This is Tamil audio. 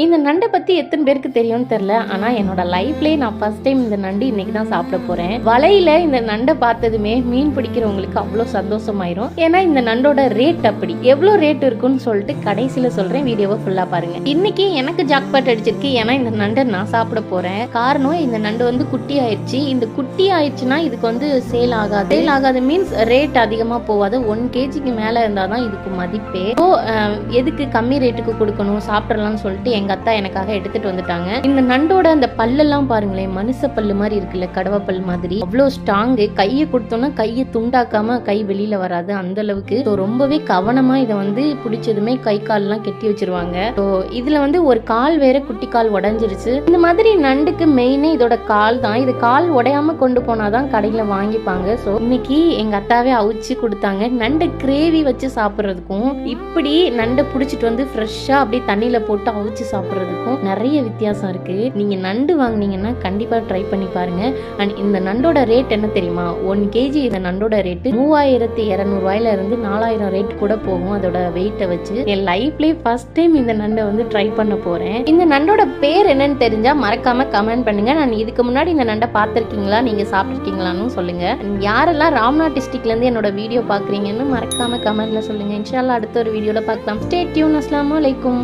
இந்த நண்டை பத்தி எத்தனை பேருக்கு தெரியும்னு தெரியல. ஆனா என்னோட லைஃப்லயே நான் ஃபர்ஸ்ட் டைம் இந்த நண்டு இன்னைக்கு தான் சாப்பிட போறேன். வலையில இந்த நண்டை பார்த்ததுமே மீன் பிடிக்கிறவங்களுக்கு அவ்வளோ சந்தோஷமாயிரும். ஏன்னா இந்த நண்டோட ரேட் அப்படி. எவ்வளோ ரேட் இருக்குன்னு சொல்லிட்டு கடைசியில சொல்றேன். வீடியோவை ஃபுல்லா பாருங்க. இன்னைக்கு எனக்கு ஜாக்பாட் அடிச்சிருக்கு. ஏன்னா இந்த நண்டை நான் சாப்பிட போறேன். காரணம் இந்த நண்டு வந்து குட்டி ஆயிடுச்சு. இந்த குட்டி ஆயிடுச்சுன்னா இதுக்கு வந்து சேல் ஆகாது. சேல் ஆகாது மீன்ஸ் ரேட் அதிகமா போகாது ஒன் கேஜிக்கு மேல இருந்தாதான் இதுக்கு மதிப்பே. ஸோ எதுக்கு கம்மி ரேட்டுக்கு கொடுக்கணும்? சாப்பிடலாம்னு சொல்லிட்டு எங்க அத்தா எனக்காக எடுத்துட்டு வந்துட்டாங்க. இந்த நண்டோட அந்த பல்லெல்லாம் பாருங்களேன் மனுஷ பல்லு மாதிரி இருக்குல்ல கடவை பல் மாதிரி. அவ்வளோ ஸ்ட்ராங்கு கையை கொடுத்தோம்னா கையை துண்டாக்காம கை வெளியில வராது அந்த அளவுக்கு. ஸோ ரொம்பவே கவனமா இதை வந்து பிடிச்சதுமே கை கால்லாம் கெட்டி வச்சிருவாங்க. ஸோ இதுல வந்து ஒரு கால் வேற குட்டி கால் உடஞ்சிருச்சு. இந்த மாதிரி நண்டுக்கு மெயினே இதோட கால் தான். இது கால் உடையாம கொண்டு போனாதான் கடையில வாங்கிப்பாங்க. ஸோ இன்னைக்கு எங்க அத்தாவே அவிச்சு கொடுத்தாங்க. நண்டு கிரேவி வச்சு சாப்பிட்றதுக்கும் இப்படி நண்டை பிடிச்சிட்டு வந்து ஃப்ரெஷ்ஷாக அப்படியே தண்ணியில போட்டு அவிச்சு சாப்பிட்றதுக்கும் நிறைய வித்தியாசம் இருக்கு. நீங்க நண்டு வாங்குனீங்கன்னா கண்டிப்பா ட்ரை பண்ணி பாருங்க. அண்ட் இந்த நண்டோட ரேட் என்ன தெரியுமா? ஒன் கேஜி இந்த நண்டோட ரேட்டு மூவாயிரத்தி இரநூறுவாயில இருந்து நாலாயிரம் ரேட் கூட போகும் அதோட வெயிட்டை வச்சு. என் லைஃப்லயே ஃபர்ஸ்ட் டைம் இந்த நண்டை வந்து ட்ரை பண்ண போறேன். இந்த நண்டோட பேர் என்னன்னு தெரிஞ்சா மறக்காம கமெண்ட் பண்ணுங்க. நான் இதுக்கு முன்னாடி இந்த நண்டை பார்த்துருக்கீங்களா? நீங்க சாப்பிட்ருக்கீங்களான்னு சொல்லுங்க. யாரெல்லாம் ராம்நாத் டிஸ்ட்ரிக்ட்ல இருந்து என்னோட வீடியோ பாக்குறீங்கன்னு மறக்காம கமெண்ட்ல சொல்லுங்க. இன்ஷால்லா அடுத்த ஒரு வீடியோல பார்க்கலாம். ஸ்டே டியூன் அஸ்லாம் வலைக்கும்